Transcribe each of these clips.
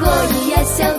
боїся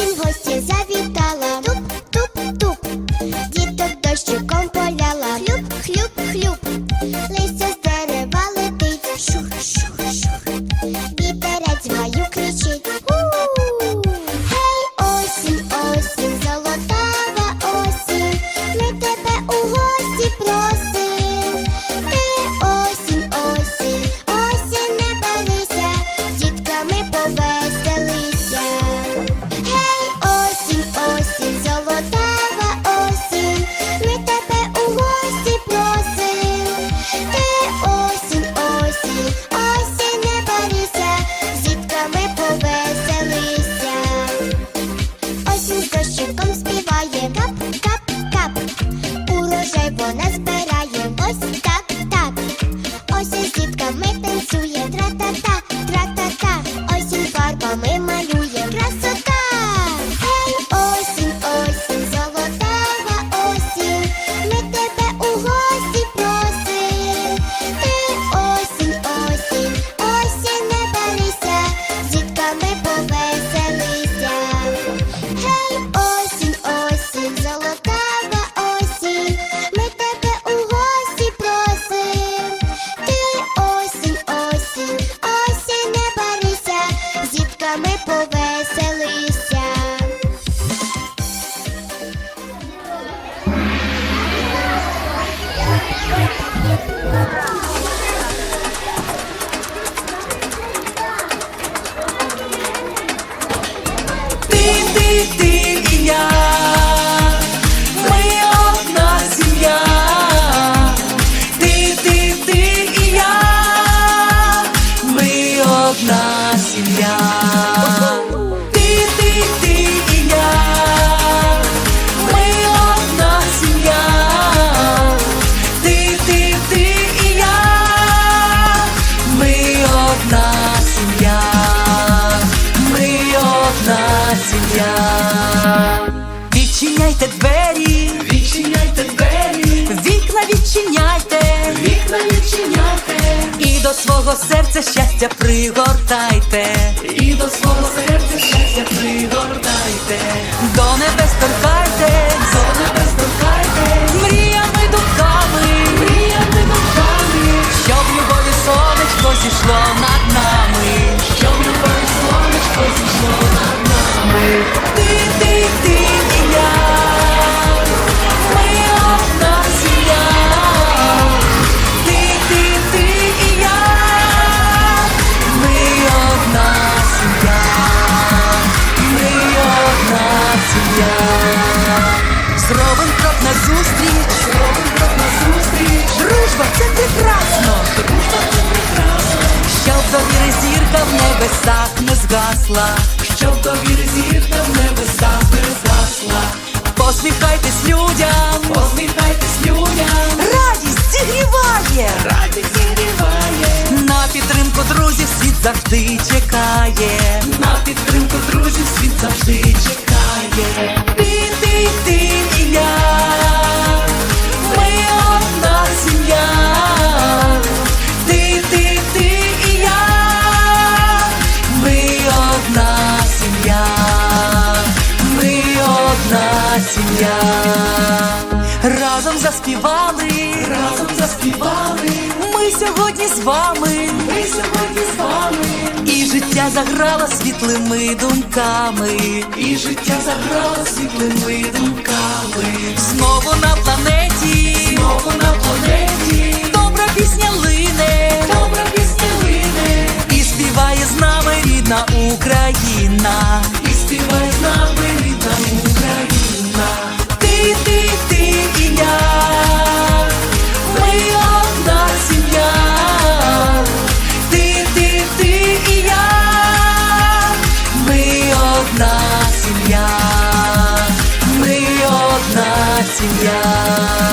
Осінь в гості завітала. відчиняйте двері, відчиняйте двері, вікна відчиняйте, вікна відчиняйте, і до свого серця щастя пригортайте, і до свого серця щастя пригортайте, до небес торкайте. Зробим крок назустріч, зробим крок назустріч. Дружба це прекрасно, дружба це прекрасно. Щоб довіри зірка в небесах не згасла, щоб довіри зірка в небесах не згасла. Посміхайтесь людям, посміхайтесь людям. Радість зігріває, радість зігріває. На підтримку друзів світ завжди чекає. На підтримку друзів світ завжди чекає. Сім'я. Разом заспівали, разом заспівали. Ми сьогодні з вами, ми сьогодні з вами. Життя заграло світлими думками, і життя заграло світлими думками. Знову на планеті, знову на планеті. Добра пісня лине, добра пісня лине. І співає з нами рідна Україна. І співає з нами рідна Україна. Ти, ти, ти і я. Сім'я.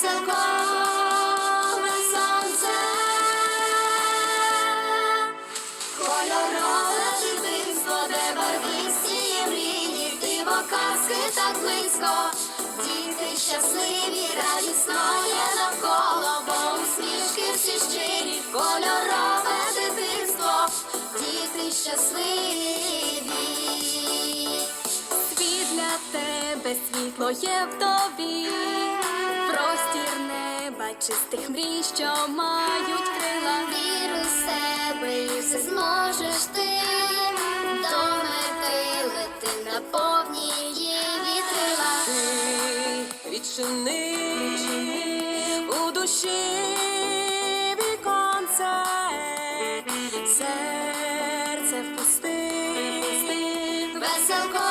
Веселкове сонце, кольорове дитинство, де барвисті мрії, диво казки так близько, діти щасливі, радісно є навколо, бо всі щирі, кольорове дитинство, діти щасливі. Світ для тебе світло є в тобі, чистих мрій, що мають крила. Віри в себе і все зможеш ти до мети лети на повні її вітрила. ти відчини у душі віконце, серце впусти, Веселкове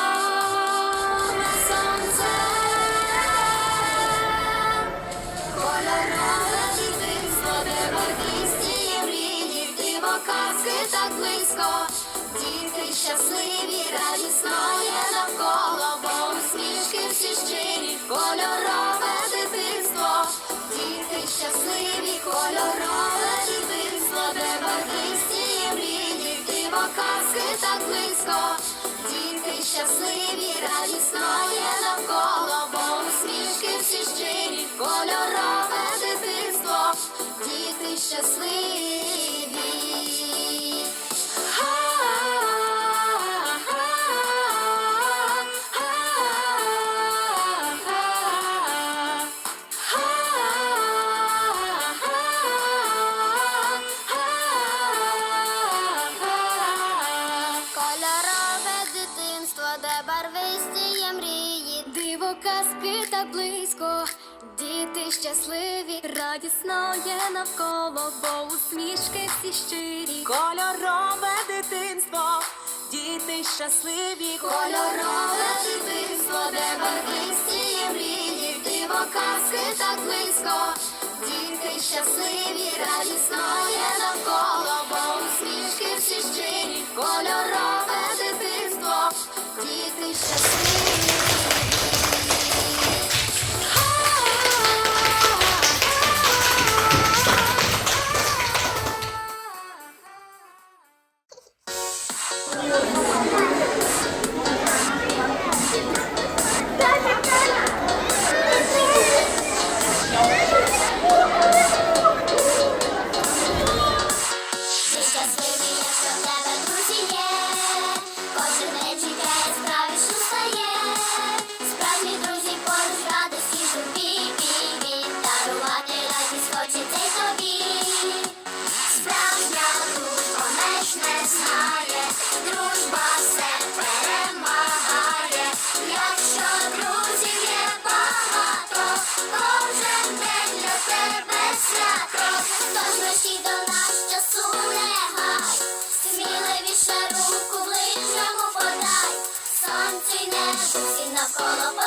так близько, діти щасливі, радісно є навколо, бо усмішки всі щирі, кольорове дитинство, діти щасливі, кольорове дитинство, де барвисті є мрії, казки так близько, діти щасливі, радісно є навколо, бо усмішки всі щирі, кольорове дитинство, діти щасливі. Щирі. кольорове дитинство, діти щасливі, Кольорове дитинство, де барвисті є мрії, диво казки так близько, діти щасливі, радісно є навколо, знає, дружба все. Якщо друзів є багато, кожен день тебе свято. Тож мерщій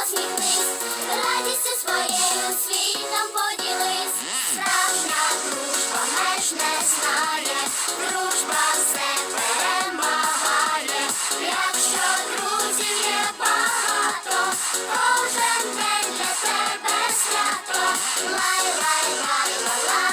посміхнись, радістю своєю світом поділись. Справжня дружба меж не знає, дружба все перемагає. Якщо друзів є багато, кожен день для тебе свято. Лай, лай, лай, ла, ла,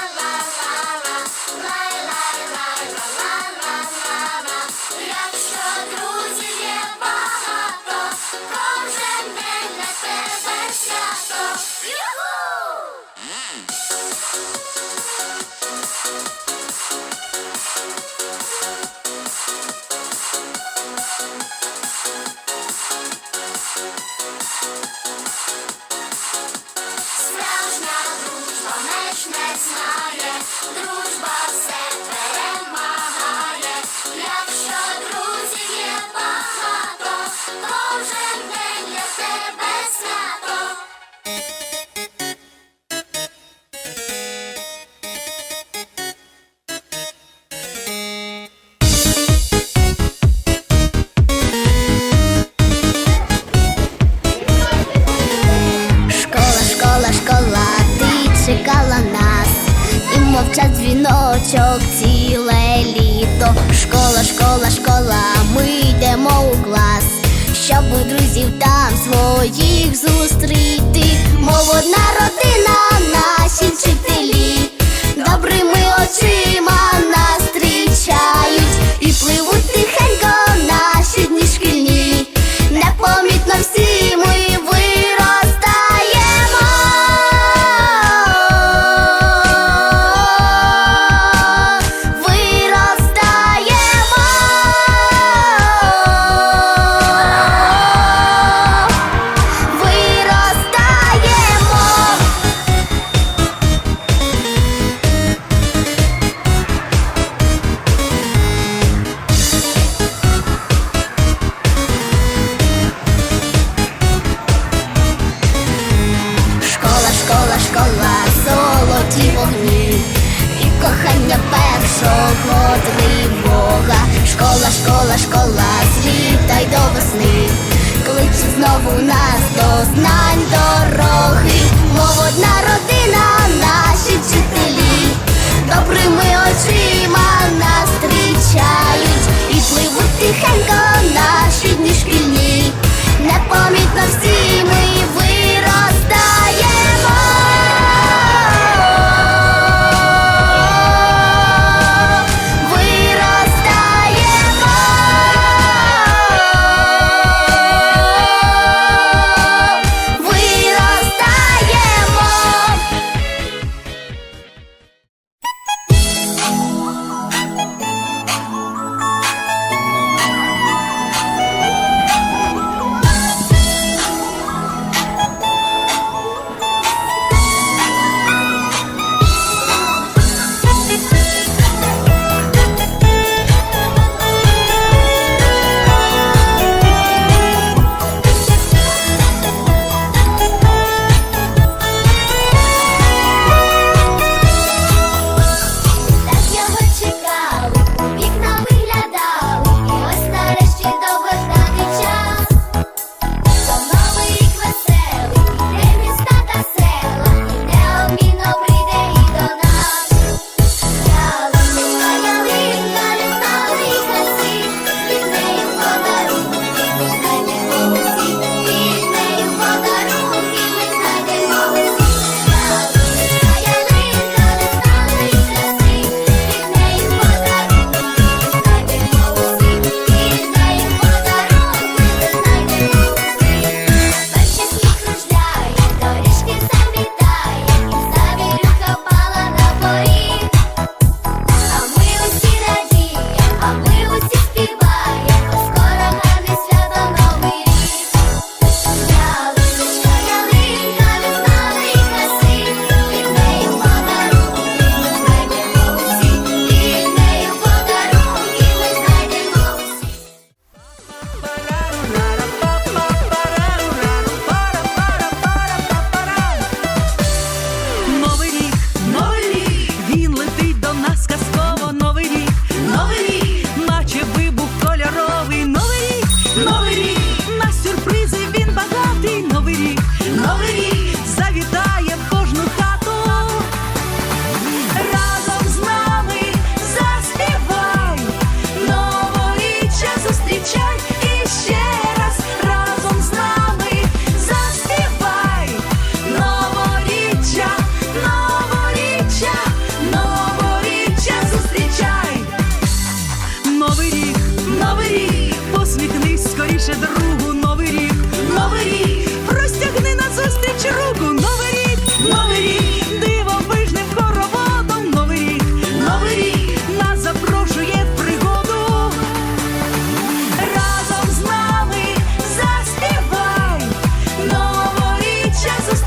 своїх зустріти. Мов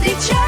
зустрічай.